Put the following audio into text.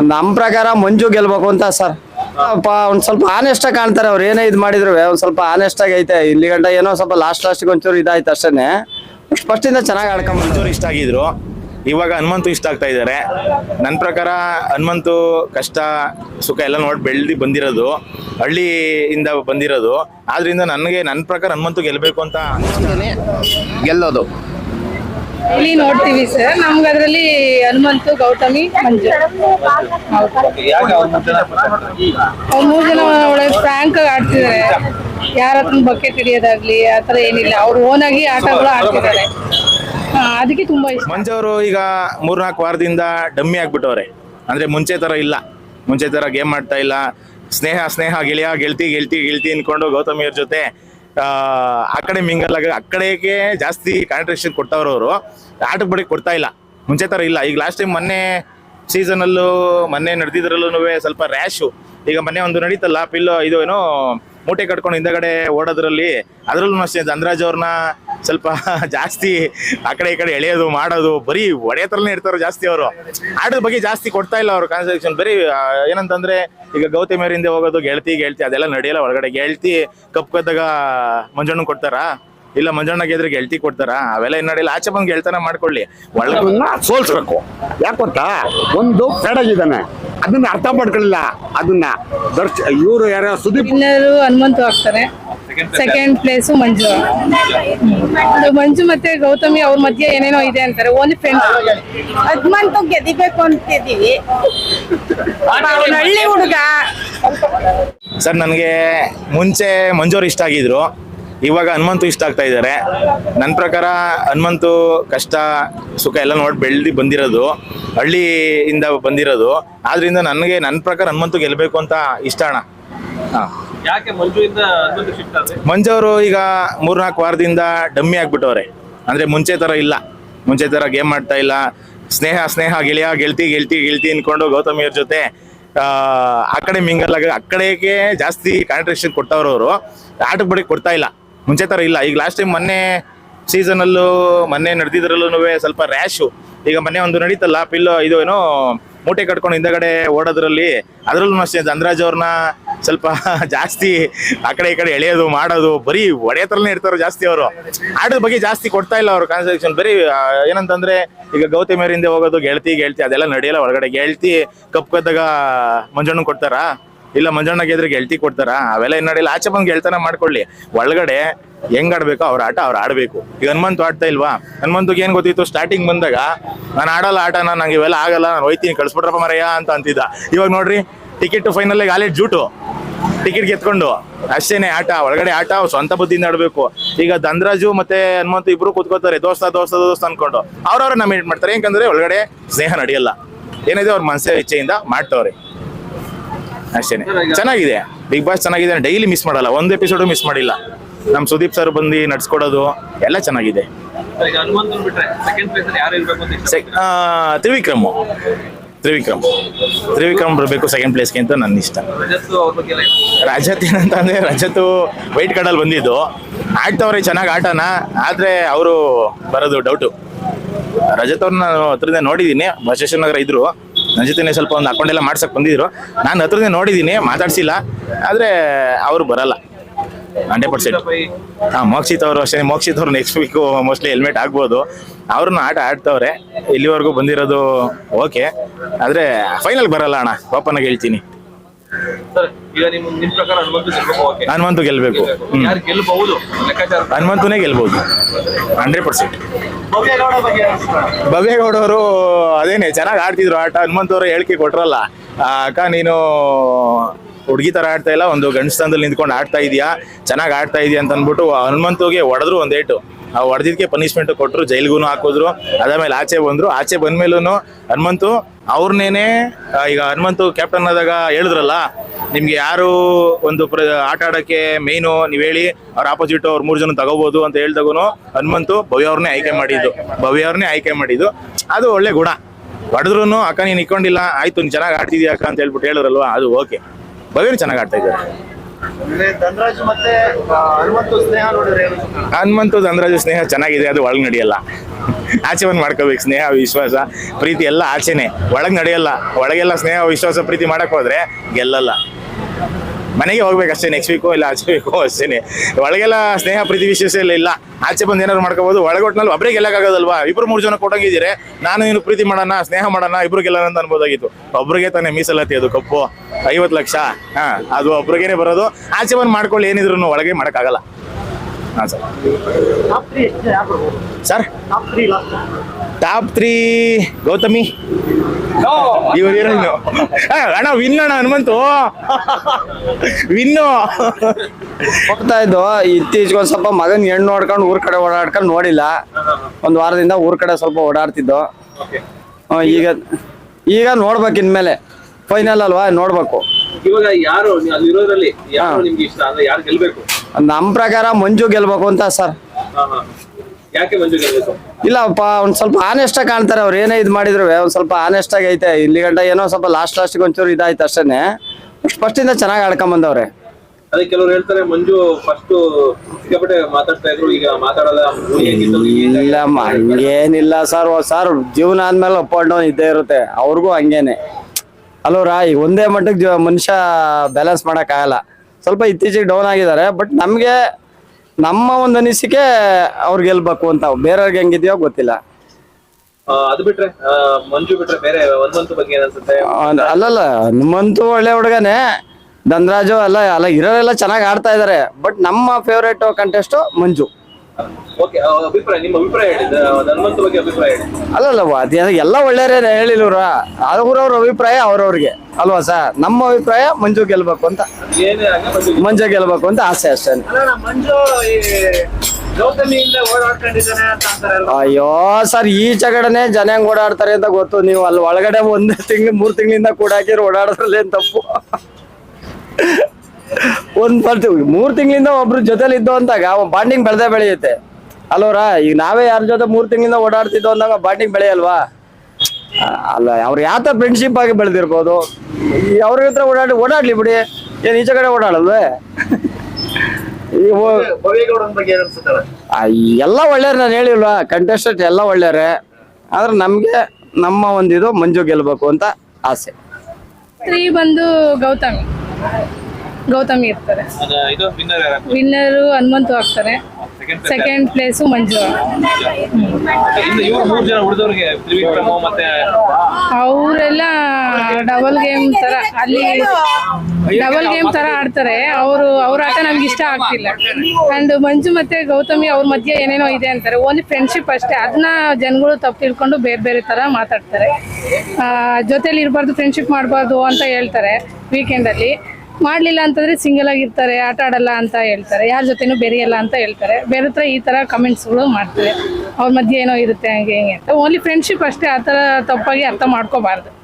ನಮ್ಮ ಪ್ರಕಾರ ಮಂಜು ಗೆಲ್ಬೇಕು ಅಂತ ಸರ್. ಪಾಪ ಒಂದು ಸ್ವಲ್ಪ ಆನೆಸ್ಟ್ ಆಗಿ ಕಾಣ್ತಾರೆ ಅವ್ರು ಏನೇ ಇದು ಮಾಡಿದ್ರು ಒಂದು ಸ್ವಲ್ಪ ಆನೆಸ್ಟ್ ಆಗಿ ಐತೆ. ಇಲ್ಲಿ ಗಂಟ ಏನೋ ಸ್ವಲ್ಪ ಲಾಸ್ಟ್ ಲಾಸ್ಟ್ ಒಂಚೂರು ಇದಾಯ್ತು ಅಷ್ಟೇನೆ. ಫಸ್ಟ್ ಇಂದ ಚೆನ್ನಾಗಿ ಆಡ್ಕೊಂಡ್ ಮಂಜೂರು ಇಷ್ಟ ಆಗಿದ್ರು. ಇವಾಗ ಹನುಮಂತು ಇಷ್ಟ ಆಗ್ತಾ ಇದ್ದಾರೆ ನನ್ನ ಪ್ರಕಾರ ಹನುಮಂತು ಕಷ್ಟ ಸುಖ ಎಲ್ಲ ನೋಡಿ ಬೆಳ್ದಿ ಬಂದಿರೋದು. ಹಳ್ಳಿಯಿಂದ ಬಂದಿರೋದು. ಆದ್ರಿಂದ ನನಗೆ ನನ್ನ ಪ್ರಕಾರ ಹನುಮಂತು ಗೆಲ್ಲಬೇಕು ಅಂತ ಗೆಲ್ಲೋದು. ಇಲ್ಲಿ ನೋಡ್ತೀವಿ ಸರ್. ನಮ್ಗೆ ಅದರಲ್ಲಿ ಹನುಮಂತು ಗೌತಮಿ ಮಂಜು. ಅವ್ರು ಮೂರು ಜನ ಒಳ್ಳೆ ಫ್ರಾಂಕ್ ಆಡ್ತಿದ್ದಾರೆ ಯಾರ ಹತ್ರ ಬಕೆಟ್ ಹಿಡಿಯೋದಾಗ್ಲಿ ಆ ಥರ ಏನಿಲ್ಲ. ಅವ್ರು ಓನ್ ಆಗಿ ಆಟಗಳು ಆಡ್ತಿದ್ದಾರೆ ಅದಕ್ಕೆ ತುಂಬಾ ಇಷ್ಟ. ಮಂಜವರು ಈಗ ಮೂರ್ನಾಲ್ಕು ವಾರದಿಂದ ಡಮ್ಮಿ ಆಗ್ಬಿಟ್ಟವ್ರೆ. ಅಂದ್ರೆ ಮುಂಚೆ ತರ ಇಲ್ಲ. ಮುಂಚೆ ತರ ಗೇಮ್ ಮಾಡ್ತಾ ಇಲ್ಲ. ಸ್ನೇಹ ಸ್ನೇಹ ಗೆಳೆಯ ಗೆಳ್ತಿ ಗೆಳ್ತಿ ಗೆಳ್ತಿ ಅನ್ಕೊಂಡು ಗೌತಮಿಯವ್ರ ಜೊತೆ ಆ, ಕಡೆ ಮಿಂಗಲ್ ಆಗ ಆ ಕಡೆಗೆ ಜಾಸ್ತಿ ಕಾಂಟ್ರಾಕ್ಷನ್ ಕೊಡ್ತಾವ್ರು ಅವರು ಆಟಕ್ಕೆ ಬಡಿ ಕೊಡ್ತಾ ಇಲ್ಲ. ಮುಂಚೆ ಥರ ಇಲ್ಲ. ಈಗ ಲಾಸ್ಟ್ ಟೈಮ್ ಮೊನ್ನೆ ಸೀಸನಲ್ಲೂ ಮೊನ್ನೆ ನಡೆದಿದ್ರಲ್ಲೂ ಸ್ವಲ್ಪ ರ್ಯಾಶು ಈಗ ಮೊನ್ನೆ ಒಂದು ನಡೀತಲ್ಲ ಪಿಲ್ಲು ಇದು ಏನೋ ಮೂಟೆ ಕಟ್ಕೊಂಡು ಹಿಂದಗಡೆ ಓಡೋದ್ರಲ್ಲಿ ಅದರಲ್ಲೂ ಅಷ್ಟೇ ಅಂದ್ರಾಜ್ ಅವ್ರನ್ನ ಸ್ವಲ್ಪ ಜಾಸ್ತಿ ಆ ಕಡೆ ಈ ಕಡೆ ಎಳೆಯೋದು ಮಾಡೋದು ಬರೀ ಒಡೆಯತ್ರನೇ ಇರ್ತಾರೆ ಜಾಸ್ತಿ ಅವರು. ಆಟದ ಬಗ್ಗೆ ಜಾಸ್ತಿ ಕೊಡ್ತಾ ಇಲ್ಲ ಅವರು ಕಾನ್ಸಂಟ್ರೇಷನ್ ಬರೀ ಏನಂತಂದ್ರೆ ಈಗ ಗೌತಮಿ ಅವರಿಂದ ಹೋಗೋದು ಗೆಳತಿ ಗೆಳತಿ ಅದೆಲ್ಲ ನಡೆಯಲ್ಲ ಒಳಗಡೆ. ಗೆಳತಿ ಕಪ್ ಕದ್ದಾಗ ಮಂಜಣ್ಣ ಕೊಡ್ತಾರ? ಇಲ್ಲ ಮಂಜಣ್ಣ ಗೆದ್ರೆ ಗೆಳತಿ ಕೊಡ್ತಾರ? ಅವೆಲ್ಲ ಏನ್ ನಡೆಯಲ್ಲ. ಆಚೆ ಬಂದು ಗೆಳ್ತನ ಮಾಡ್ಕೊಳ್ಳಿ. ಒಳಗೆ ಅದನ್ನ ಸೋಲ್ಸ್ಬೇಕು. ಯಾಕೆ ಗೊತ್ತಾ? ಒಂದು ಪೆಡಗಿದ್ದಾನೆ ಅದನ್ನ ಅರ್ಥ ಮಾಡ್ಕೊಳ್ಳಿಲ್ಲ. ಅದನ್ನ ದರ್ಶ ಇವರು ಯಾರ ಸುದೀಪ್ ಹನುಮಂತ ಹನುಮಂತು ಆಗ್ತಾರೆ ಸೆಕೆಂಡ್ ಪ್ಲೇಸು ಮಂಜು. ಅದು ಮಂಜು ಮತ್ತೆ ಗೌತಮಿ ಅವ್ರ ಮಧ್ಯೆ ಏನೇನೋ ಇದೆ ಅಂತಾರೆ. ಓನ್ಲಿ ಫ್ರೆಂಡ್ಸ್ ಹನುಮಂತು ಗೆದಿಬೇಕು ಅಂತಿದೀವಿ ಅವ್ನ ಹಳ್ಳಿ ಹುಡುಗ. ಸರ್ ನನಗೆ ಮುಂಚೆ ಮಂಜೂರು ಇಷ್ಟ ಆಗಿದ್ರು. ಇವಾಗ ಹನುಮಂತು ಇಷ್ಟ ಆಗ್ತಾ ಇದ್ದಾರೆ. ನನ್ನ ಪ್ರಕಾರ ಹನುಮಂತು ಕಷ್ಟ ಸುಖ ಎಲ್ಲ ನೋಡಿ ಬೆಳ್ದಿ ಬಂದಿರೋದು. ಹಳ್ಳಿಯಿಂದ ಬಂದಿರೋದು. ಆದ್ರಿಂದ ನನಗೆ ನನ್ನ ಪ್ರಕಾರ ಹನುಮಂತು ಗೆಲ್ಲಬೇಕು ಅಂತ ಇಷ್ಟ ಅಣ್ಣ. ಹಾಂ. ಯಾಕೆ ಆದ್ರೆ? ಮಂಜವರು ಈಗ ಮೂರ್ನಾಲ್ಕು ವಾರದಿಂದ ಡಮ್ಮಿ ಆಗ್ಬಿಟ್ಟವ್ರೆ. ಅಂದ್ರೆ ಮುಂಚೆ ತರ ಇಲ್ಲ. ಮುಂಚೆ ತರ ಗೇಮ್ ಮಾಡ್ತಾ ಇಲ್ಲ. ಸ್ನೇಹ ಸ್ನೇಹ ಗೆಳೆಯ ಗೆಲ್ತಿ ಗೆಲ್ತಿ ಗೆಲ್ತಿ ಅನ್ಕೊಂಡು ಗೌತಮಿಯವ್ರ ಜೊತೆ ಆ, ಕಡೆ ಮಿಂಗಲ್ ಆಗ ಆ ಜಾಸ್ತಿ ಕಾಂಟ್ರಾಕ್ಷನ್ ಕೊಡ್ತಾವ್ರು ಅವರು. ಆಟಕ್ಕೆ ಬಡಿ ಕೊಡ್ತಾ ಇಲ್ಲ. ಮುಂಚೆ ತರ ಇಲ್ಲ. ಈಗ ಲಾಸ್ಟ್ ಟೈಮ್ ಮೊನ್ನೆ ಸೀಸನಲ್ಲೂ ಮೊನ್ನೆ ನಡೆದಿದ್ರಲ್ಲೂ ಸ್ವಲ್ಪ ರ್ಯಾಶು ಈಗ ಮೊನ್ನೆ ಒಂದು ನಡೀತಲ್ಲ ಪಿಲ್ಲೋ ಇದು ಏನೋ ಮೂಟೆ ಕಟ್ಕೊಂಡು ಹಿಂದಗಡೆ ಓಡೋದ್ರಲ್ಲಿ ಅದರಲ್ಲೂ ಅಷ್ಟೇ, ಧನರಾಜ್ ಅವ್ರನ್ನ ಸ್ವಲ್ಪ ಜಾಸ್ತಿ ಆ ಕಡೆ ಈ ಕಡೆ ಎಳೆಯೋದು, ಮಾಡೋದು, ಬರೀ ಒಡೆಯತ್ರನೇ ಇರ್ತಾರೆ ಜಾಸ್ತಿ ಅವರು. ಆಟದ ಬಗ್ಗೆ ಜಾಸ್ತಿ ಕೊಡ್ತಾ ಇಲ್ಲ ಅವರು ಕಾನ್ಸೆಕ್ಷನ್ ಬರೀ ಏನಂತಂದ್ರೆ ಈಗ ಗೌತಿ ಅವರಿಂದ ಹೋಗೋದು, ಗೆಳತಿ ಗೆಳತಿ ಅದೆಲ್ಲ ನಡೆಯಲ್ಲ ಒಳಗಡೆ. ಗೆಳತಿ ಕಪ್ ಕದ್ದಾಗ ಮಂಜಣ್ಣ ಕೊಡ್ತಾರಾ? ಇಲ್ಲ ಮಂಜಣ್ಣ ಗೆದ್ರೆ ಗೆಳತಿ ಕೊಡ್ತಾರ? ಅವೆಲ್ಲ ಏನ್ ನಡೆಯಲ್ಲ ಆಚೆ ಬಂದು ಗೆಳ್ತನ ಮಾಡ್ಕೊಳ್ಳಿ. ಒಳಗಡೆ ಹೆಂಗ್ ಆಡ್ಬೇಕು ಅವ್ರ ಆಟ ಅವ್ರ ಆಡ್ಬೇಕು. ಈಗ ಹನುಮಂತು ಆಡ್ತಾ ಇಲ್ವಾ? ಹನುಮಂತಗೆ ಏನ್ ಗೊತ್ತಿತ್ತು? ಸ್ಟಾರ್ಟಿಂಗ್ ಬಂದಾಗ, ನಾನು ಆಡಲ್ಲ ಆಟನ, ನಂಗೆ ಇವೆಲ್ಲ ಆಗಲ್ಲ, ನಾನು ಹೋಯ್ತೀನಿ, ಕಳ್ಸ್ಬಿಟ್ರಪ್ಪ ಮರಯ್ಯ ಅಂತ ಅಂತಿದ್ದ. ಇವಾಗ ನೋಡ್ರಿ ಟಿಕೆಟ್ ಫೈನಲ್ ಆಲೆ ಜೂಟು. ಟಿಕೆಟ್ ಗೆತ್ಕೊಂಡು ಅಷ್ಟೇನೆ ಆಟ, ಒಳಗಡೆ ಆಟ ಸ್ವಂತ ಬುದ್ಧಿಯಿಂದ ಆಡ್ಬೇಕು. ಈಗ ಧನರಾಜು ಮತ್ತೆ ಹನುಮಂತ ಇಬ್ರು ಕೂತ್ಕೋತಾರೆ ದೋಸ್ತ ದೋಸ್ತ ದೋಸ್ತ ಅನ್ಕೊಂಡು. ಅವ್ರವ್ರ ನಾಮಿನೇಟ್ ಮಾಡ್ತಾರೆ. ಯಾಕಂದ್ರೆ ಒಳಗಡೆ ಸ್ನೇಹ ನಡೆಯಲ್ಲ. ಏನಿದೆ? ಅವ್ರ ಮನಸ್ಸೇ ಇಚ್ಛೆಯಿಂದ ಮಾಡ್ತವ್ರೆ. ಅಷ್ಟೇನೆ. ಚೆನ್ನಾಗಿದೆ. ಬಿಗ್ ಬಾಸ್ ಚೆನ್ನಾಗಿದೆ. ಡೈಲಿ ಮಿಸ್ ಮಾಡಲ್ಲ. ಒಂದು ಎಪಿಸೋಡು ಮಿಸ್ ಮಾಡಿಲ್ಲ. ನಮ್ ಸುದೀಪ್ ಸರ್ ಬಂದು ನಡ್ಸ್ಕೊಡೋದು ಎಲ್ಲ ಚೆನ್ನಾಗಿದೆ. ತ್ರಿವಿಕ್ರಮ್. ತ್ರಿವಿಕ್ರಮ್. ತ್ರಿವಿಕ್ರಮ್ ಬರಬೇಕು ಸೆಕೆಂಡ್ ಪ್ಲೇಸ್ಗೆ ಅಂತ ನನ್ನ ಇಷ್ಟ. ರಜತ್ ಏನಂತ ಅಂದ್ರೆ ರಜತ್ ವೈಟ್ ಕಾರ್ಡಲ್ಲಿ ಬಂದಿದ್ದು. ಆಡ್ತವ್ರೆ ಚೆನ್ನಾಗಿ ಆಟನ ಆದ್ರೆ ಅವರು ಬರೋದು ಡೌಟು ರಜತ್ ಅವ್ರನ್ನ ನಾನು ಹತ್ರದಿಂದ ನೋಡಿದ್ದೀನಿ ಬಸವೇಶ್ವರ ನಗರ ಇದ್ರು. ನನ್ನ ಜೊತೆನೆ ಸ್ವಲ್ಪ ಒಂದು ಅಕೌಂಟ್ ಎಲ್ಲ ಮಾಡ್ಸಕ್ ಬಂದಿದ್ರು. ನಾನು ಹತ್ರದಿಂದ ನೋಡಿದ್ದೀನಿ ಮಾತಾಡ್ಸಿಲ್ಲ. ಆದ್ರೆ ಅವರು ಬರಲ್ಲ. Hundred percent. ಹಾಂ, ಮೋಕ್ಷಿತ್ ಅವರು ಅಷ್ಟೇ. ಮೋಕ್ಷಿತ್ ಅವರು ನೆಕ್ಸ್ಟ್ ವೀಕ್ ಮೋಸ್ಟ್ಲಿ ಹೆಲ್ಮೆಟ್ ಆಗ್ಬೋದು ಅವ್ರನ್ನ ಆಟ ಆಡ್ತವ್ರೆ. ಇಲ್ಲಿವರೆಗೂ ಬಂದಿರೋದು ಓಕೆ ಆದ್ರೆ ಫೈನಲ್ ಬರಲ್ಲ ಅಣ್ಣ. ಓಪನ್ ಹೇಳ್ತೀನಿ. ಈಗ ನಿಮ್ ನಿಮ್ ಪ್ರಕಾರ ಹನುಮಂತ ಗೆಲ್ಬೇಕು ಓಕೆ ಹನುಮಂತು ಗೆಲ್ಬೇಕು. ಹ್ಮ್. ಯಾರು ಗೆಲ್ಲಬಹುದು ಲೆಕ್ಕಾಚಾರ? ಹನುಮಂತನೇ ಗೆಲ್ಬೋದು. Hundred percent. ಭವ್ಯಗೌಡ ಬಗ್ಗೆ ಅನ್ಸುತ್ತೆ? ಅದೇನೆ ಚೆನ್ನಾಗಿ ಆಡ್ತಿದ್ರು ಆಟ. ಹನುಮಂತ ಅವರು ಹೇಳಿಕೆ ಕೊಟ್ರಲ್ಲ. ಆ, ಅಕ್ಕ ನೀನು ಹುಡುಗಿ ತರ ಆಡ್ತಾ ಇಲ್ಲ ಒಂದು ಗಂಡಸ್ಥಾನದಲ್ಲಿ ನಿಂತ್ಕೊಂಡು ಆಡ್ತಾ ಇದೀಯಾ? ಚೆನ್ನಾಗಿ ಆಡ್ತಾ ಇದೀಯ ಅಂತ ಅಂದ್ಬಿಟ್ಟು ಹನುಮಂತುಗೆ ಹೊಡೆದ್ರು ಒಂದೇಟು ಆ ಹೊಡೆದಿದ್ಕೆ ಪನಿಷ್ಮೆಂಟ್ ಕೊಟ್ಟರು ಜೈಲ್ಗೂ ಹಾಕಿದ್ರು. ಅದಾದ್ಮೇಲೆ ಆಚೆ ಬಂದ್ರು. ಆಚೆ ಬಂದ್ಮೇಲೂ ಹನುಮಂತು ಅವ್ರನ್ನೇನೆ ಈಗ ಹನುಮಂತು ಕ್ಯಾಪ್ಟನ್ ಆದಾಗ ಹೇಳಿದ್ರಲ್ಲ, ನಿಮ್ಗೆ ಯಾರು ಒಂದು ಪ್ರ, ಆಟ ಆಡಕ್ಕೆ ಮೇಯ್ನು ನೀವ್ ಹೇಳಿ, ಅವ್ರ ಆಪೋಸಿಟ್ ಅವ್ರ ಮೂರ್ ಜನ ತಗೋಬಹುದು ಅಂತ ಹೇಳ್ದಾಗೂ ಹನುಮಂತು ಭವ್ಯ ಅವ್ರನ್ನೇ ಆಯ್ಕೆ ಮಾಡಿದ್ದು. ಭವ್ಯ ಅವ್ರನ್ನೇ ಆಯ್ಕೆ ಮಾಡಿದ್ದು. ಅದು ಒಳ್ಳೆ ಗುಣ. ಹೊಡೆದ್ರು ಅಕ್ಕ ನೀನ್ ಇಕ್ಕೊಂಡಿಲ್ಲ, ಆಯ್ತು ನೀನ್ ಚೆನ್ನಾಗಿ ಆಡ್ತಿದ್ಯಾ ಅಕ್ಕ ಅಂತ ಹೇಳ್ಬಿಟ್ಟು ಹೇಳಿದ್ರಲ್ವಾ, ಅದು ಓಕೆ ಭವ್ಯನು ಚೆನ್ನಾಗಿ ಆಡ್ತಾ ಇದ್ದಾರೆ. ಹನುಮಂತು ಧನರಾಜು ಸ್ನೇಹ ಚೆನ್ನಾಗಿದೆ, ಅದು ಒಳಗೆ ನಡೆಯಲ್ಲ. ಆಚೆ ಬಂದು ಮಾಡ್ಕೋಬೇಕು, ಸ್ನೇಹ, ವಿಶ್ವಾಸ, ಪ್ರೀತಿ ಎಲ್ಲ ಆಚೆನೆ. ಒಳಗೆ ನಡೆಯಲ್ಲ. ಒಳಗೆಲ್ಲ ಸ್ನೇಹ, ವಿಶ್ವಾಸ, ಪ್ರೀತಿ ಮಾಡಕ್ ಹೋದ್ರೆ ಗೆಲ್ಲಲ್ಲ. ಮನೆಗೆ ಹೋಗ್ಬೇಕು ಅಷ್ಟೇ ನೆಕ್ಸ್ಟ್ ವೀಕು ಇಲ್ಲ ಆಚೆ ವೀಕು ಅಷ್ಟೇ ಒಳಗೆಲ್ಲ ಸ್ನೇಹ, ಪ್ರೀತಿ, ವಿಶೇಷ ಎಲ್ಲ ಇಲ್ಲ. ಆಚೆ ಬಂದು ಏನಾದ್ರು ಮಾಡ್ಕೋಬಹುದು ಒಳಗೆ ಒಟ್ಟಿನಲ್ಲಿ ಒಬ್ಬರಿಗೆ ಗೆಲ್ಲಕ್ಕಾಗೋದಲ್ವಾ? ಇಬ್ರು ಮೂರು ಜನ ಕೊಟ್ಟಂಗಿದ್ದೀರಿ ನಾನು ನೀನು ಪ್ರೀತಿ ಮಾಡೋಣ, ಸ್ನೇಹ ಮಾಡೋಣ, ಇಬ್ರು ಗೆಲ್ಲೋಣ ಅಂತ ಅನ್ಬೋದಾಗಿತ್ತು. ಒಬ್ರಿಗೆ ತಾನೇ ಮೀಸಲಾತಿ ಅದು, ಕಪ್ಪು. ಐವತ್ತು ಲಕ್ಷ. ಹಾ, ಅದು ಒಬ್ರಿಗೇನೆ ಬರೋದು. ಆಚೆ ಬಂದು ಮಾಡ್ಕೊಳ್ಳಿ ಏನಿದ್ರು ಒಳಗೆ ಮಾಡೋಕ್ಕಾಗಲ್ಲ. ಹಾಂ sir. Sir? Top three Gauthami. ಇವ್ರು ಹೀರೋಯಿನ್ ಅಣ್ಣ ವಿನ್ ಅಣ್ಣ ಹನುಮಂತು. ವಿನ್ನು ಹೋಗ್ತಾ ಇದ್ದು ಇತ್ತೀಚೆಗೆ ಒಂದ್ ಸ್ವಲ್ಪ ಮಗನ್ ಹೆಣ್ಣು ನೋಡ್ಕೊಂಡು ಊರ್ ಕಡೆ ಓಡಾಡ್ಕೊಂಡು ನೋಡಿಲ್ಲ. ಒಂದ್ ವಾರದಿಂದ ಊರ್ ಕಡೆ ಸ್ವಲ್ಪ ಓಡಾಡ್ತಿದ್ದು. ಈಗ ಈಗ ನೋಡ್ಬೇಕು ಇನ್ಮೇಲೆ. ಫೈನಲ್ ಅಲ್ವಾ ನೋಡ್ಬೇಕು. ಇವಾಗ ಯಾರು ಅಲ್ಲಿರೋದ್ರಲ್ಲಿ ಯಾರು ನಿಮ್ಗೆ ಇಷ್ಟ? ಅಂದ್ರೆ ಯಾರು ಗೆಲ್ಬೇಕು? ನಮ್ ಪ್ರಕಾರ ಮಂಜು ಗೆಲ್ಬೇಕು ಅಂತ ಸರ್. ಯಾಕೆ ಮಂಜು ಗೆಲ್ಬೇಕು? ಇಲ್ಲಪ್ಪ ಒಂದ್ ಸ್ವಲ್ಪ ಆನೆಸ್ಟ್ ಆಗಿ ಕಾಣ್ತಾರೆ ಅವ್ರು. ಏನೇ ಇದ್ ಮಾಡಿದ್ರು ಒಂದ್ ಸ್ವಲ್ಪ ಆನೆಸ್ಟ್ ಆಗಿ ಐತೆ. ಇಲ್ಲಿ ಗಂಟ ಏನೋ ಸ್ವಲ್ಪ ಲಾಸ್ಟ್ ಲಾಸ್ಟ್ ಒಂಚೂರು ಇದಾಯ್ತು ಅಷ್ಟೇನೆ. ಫಸ್ಟ್ ಇಂದ ಚೆನ್ನಾಗಿ ಆಡ್ಕೊಂಡ್ ಬಂದವ್ರೆ ಅದೇ ಕೆಲವ್ರು ಹೇಳ್ತಾರೆ ಮಂಜು ಫಸ್ಟ್ ಸಿಕ್ಕಾಪಟ್ಟೆ ಮಾತಾಡ್ತಾ ಇದ್ರು ಈಗ ಮಾತಾಡಲ್ಲ. ಹುಡುಗಿ ಹೇಗಿತ್ತು, ಇಲ್ಲ ಹಂಗೇನಿಲ್ಲ ಸರ್ ಸರ್ ಜೀವನ ಆದ್ಮೇಲೆ ಅಪ್ ಅಂಡ್ ಡೌನ್ ಇದ್ದೇ ಇರುತ್ತೆ. ಅವ್ರಿಗೂ ಹಂಗೇನೆ. ಅಲ್ವರಾ ಈಗ ಒಂದೇ ಮಟ್ಟಕ್ಕೆ ಮನುಷ್ಯ ಬ್ಯಾಲೆನ್ಸ್ ಆಗಲ್ಲ. ಸ್ವಲ್ಪ ಇತ್ತೀಚೆಗೆ ಡೌನ್ ಆಗಿದ್ದಾರೆ ಬಟ್ ನಮಗೆ ನಮ್ಮ ಒಂದು ಅನಿಸಿಕೆ ಅವ್ರು ಗೆಲ್ಬೇಕು ಅಂತ ಬೇರೆಯವ್ರಿಗೆ ಹೆಂಗಿದೆಯೋ ಗೊತ್ತಿಲ್ಲ. ಅದು ಬಿಟ್ರೆ ಮಂಜು ಬಿಟ್ರೆ ಬೇರೆ ಹನುಮಂತು ಬಗ್ಗೆ ಏನ್ ಅನ್ಸುತ್ತೆ ಅಲ್ಲಲ್ಲ ಹನುಮಂತು ಒಳ್ಳೆ ಹುಡುಗನೇ ಧನರಾಜು ಅಲ್ಲ ಅಲ್ಲ ಇರೋರೆಲ್ಲ ಚೆನ್ನಾಗಿ ಆಡ್ತಾ ಇದಾರೆ ಬಟ್ ನಮ್ಮ ಫೇವ್ರೇಟ್ ಕಂಟೆಸ್ಟ್ ಮಂಜು. ಓಕೆ ಅಭಿಪ್ರಾಯ ನಿಮ್ಮ ಅಭಿಪ್ರಾಯ ಹೇಳಿ ದ- ಹನುಮಂತು ಬಗ್ಗೆ ಅಭಿಪ್ರಾಯ ಹೇಳಿ. ಅಲ್ಲಲ್ಲ ಅದೇ ಎಲ್ಲ ಒಳ್ಳೆಯರೇ ಹೇಳಿಲ್ವ್ರ ಅವ್ರವ್ರ ಅಭಿಪ್ರಾಯ ಅವ್ರವ್ರಿಗೆ. ಅಲ್ವಾ ಸರ್? ನಮ್ಮ ಅಭಿಪ್ರಾಯ ಮಂಜು ಗೆಲ್ಬೇಕು ಅಂತ. ಮಂಜು ಗೆಲ್ಬೇಕು. ಅಂತ ಆಸೆ ಅಷ್ಟೇ. ಅಯ್ಯೋ ಸರ್ ಈ ಜಗಡನೆ ಜನ ಹೆಂಗ್ ಓಡಾಡ್ತಾರೆ ಅಂತ ಗೊತ್ತು. ನೀವು ಅಲ್ಲಿ ಒಳಗಡೆ ಒಂದೇ ತಿಂಗಳು ಮೂರ್ ತಿಂಗಳಿಂದ ಕೂಡ ಹಾಕಿರೋ ಓಡಾಡೋದ್ರಲ್ಲಿ ಏನ್ ತಪ್ಪು? ಒಂದ್ ಬರ್ತಿ ಮೂರ್ ತಿಂಗಳಿಂದ ಒಬ್ರು ಜೊತೆಲಿ ಇದ್ದು ಅಂದಾಗ ಬಾಂಡಿಂಗ್ ಬೆಳೆದೇ ಬೆಳೆಯುತ್ತೆ. ಅಲ್ವರ ಈಗ ನಾವೇ ಯಾರ ಜೊತೆ ಮೂರ್ ತಿಂಗಳಿಂದ ಓಡಾಡ್ತಿದ್ದೋ ಅಂದಾಗ ಬಾಂಡಿಂಗ್ ಬೆಳೆಯಲ್ವಾ? ಅಲ್ಲ ಅವ್ರು ಯಾವ ತರ ಫ್ರೆಂಡ್ಶಿಪ್ ಆಗಿ ಬೆಳೆದಿರ್ಬೋದು? ಅವ್ರ ಹತ್ರ ಓಡಾಡಿ ಓಡಾಡ್ಲಿ ಬಿಡಿ. ಏನ್ ಈಚೆ ಕಡೆ ಓಡಾಡಲ್ವೇ? ಎಲ್ಲ ಒಳ್ಳೆಯವ್ರು ನಾನು ಹೇಳಿಲ್ವಾ? ಕಂಟೆಸ್ಟೆಂಟ್ ಎಲ್ಲ ಒಳ್ಳೆಯವ್ರೆ. ಆದ್ರೆ ನಮಗೆ ನಮ್ಮ ಒಂದಿದು ಮಂಜು ಗೆಲ್ಲಬೇಕು ಅಂತ ಆಸೆ. ಸ್ತ್ರೀ ಬಂದು ಗೌತಮಿ. ಗೌತಮಿ ಇರ್ತಾರೆ. ಅದು ಇದು ವಿನ್ನರ್ ಯಾರು ವಿನ್ನರು ಹನುಮಂತು ಆಗ್ತಾರೆ. Second second place Manju. ಇನ್ನು ಇವ್ರು ಮೂರ್ ಜನ ಉಳಿದವ್ರಿಗೆ ತ್ರಿವಿಕ್ರಮ ಮತ್ತೆ ಅವರೆಲ್ಲ ಡಬಲ್ ಗೇಮ್ ತರ ಅಲ್ಲಿ ಡಬಲ್ ಗೇಮ್ ತರ ಆಡ್ತಾರೆ. ಅವರು ಅವ್ರ ಆಟ ನಮ್ಗೆ ಇಷ್ಟ ಆಗ್ತಿಲ್ಲ. ಅಂಡ್ ಮಂಜು ಮತ್ತೆ ಗೌತಮಿ ಅವ್ರ ಮಧ್ಯೆ ಏನೇನೋ ಇದೆ ಅಂತಾರೆ. ಓನ್ಲಿ ಫ್ರೆಂಡ್ಶಿಪ್ ಅಷ್ಟೇ. ಅದನ್ನ ಜನಗಳು ತಪ್ಪು ತಿಳ್ಕೊಂಡು ಬೇರೆ ಬೇರೆ ತರ ಮಾತಾಡ್ತಾರೆ. ಜೊತೆಲಿ ಇರಬಾರ್ದು ಫ್ರೆಂಡ್ಶಿಪ್ ಮಾಡಬಾರ್ದು ಅಂತ ಹೇಳ್ತಾರೆ ವೀಕೆಂಡ್ ಅಲ್ಲಿ. ಮಾಡ್ಲಿಲ್ಲ ಅಂತಂದ್ರೆ ಸಿಂಗಲ್ ಆಗಿರ್ತಾರೆ, ಆಟ ಆಡಲ್ಲ ಅಂತ ಹೇಳ್ತಾರೆ. ಯಾರ ಜೊತೆನೂ ಬೆರೆಯಲ್ಲ ಅಂತ ಹೇಳ್ತಾರೆ. ಬೇರೆ ಹತ್ರ ಈ ತರ ಕಮೆಂಟ್ಸ್ಗಳು ಮಾಡ್ತಾರೆ. ಅವ್ರ ಮಧ್ಯೆ ಏನೋ ಇರುತ್ತೆ, ಹಂಗೆ ಹಿಂಗೆ ಅಂತ. ಓನ್ಲಿ ಫ್ರೆಂಡ್ಶಿಪ್ ಅಷ್ಟೇ ಆ ಥರ ತಪ್ಪಾಗಿ ಅರ್ಥ ಮಾಡ್ಕೋಬಾರ್ದು.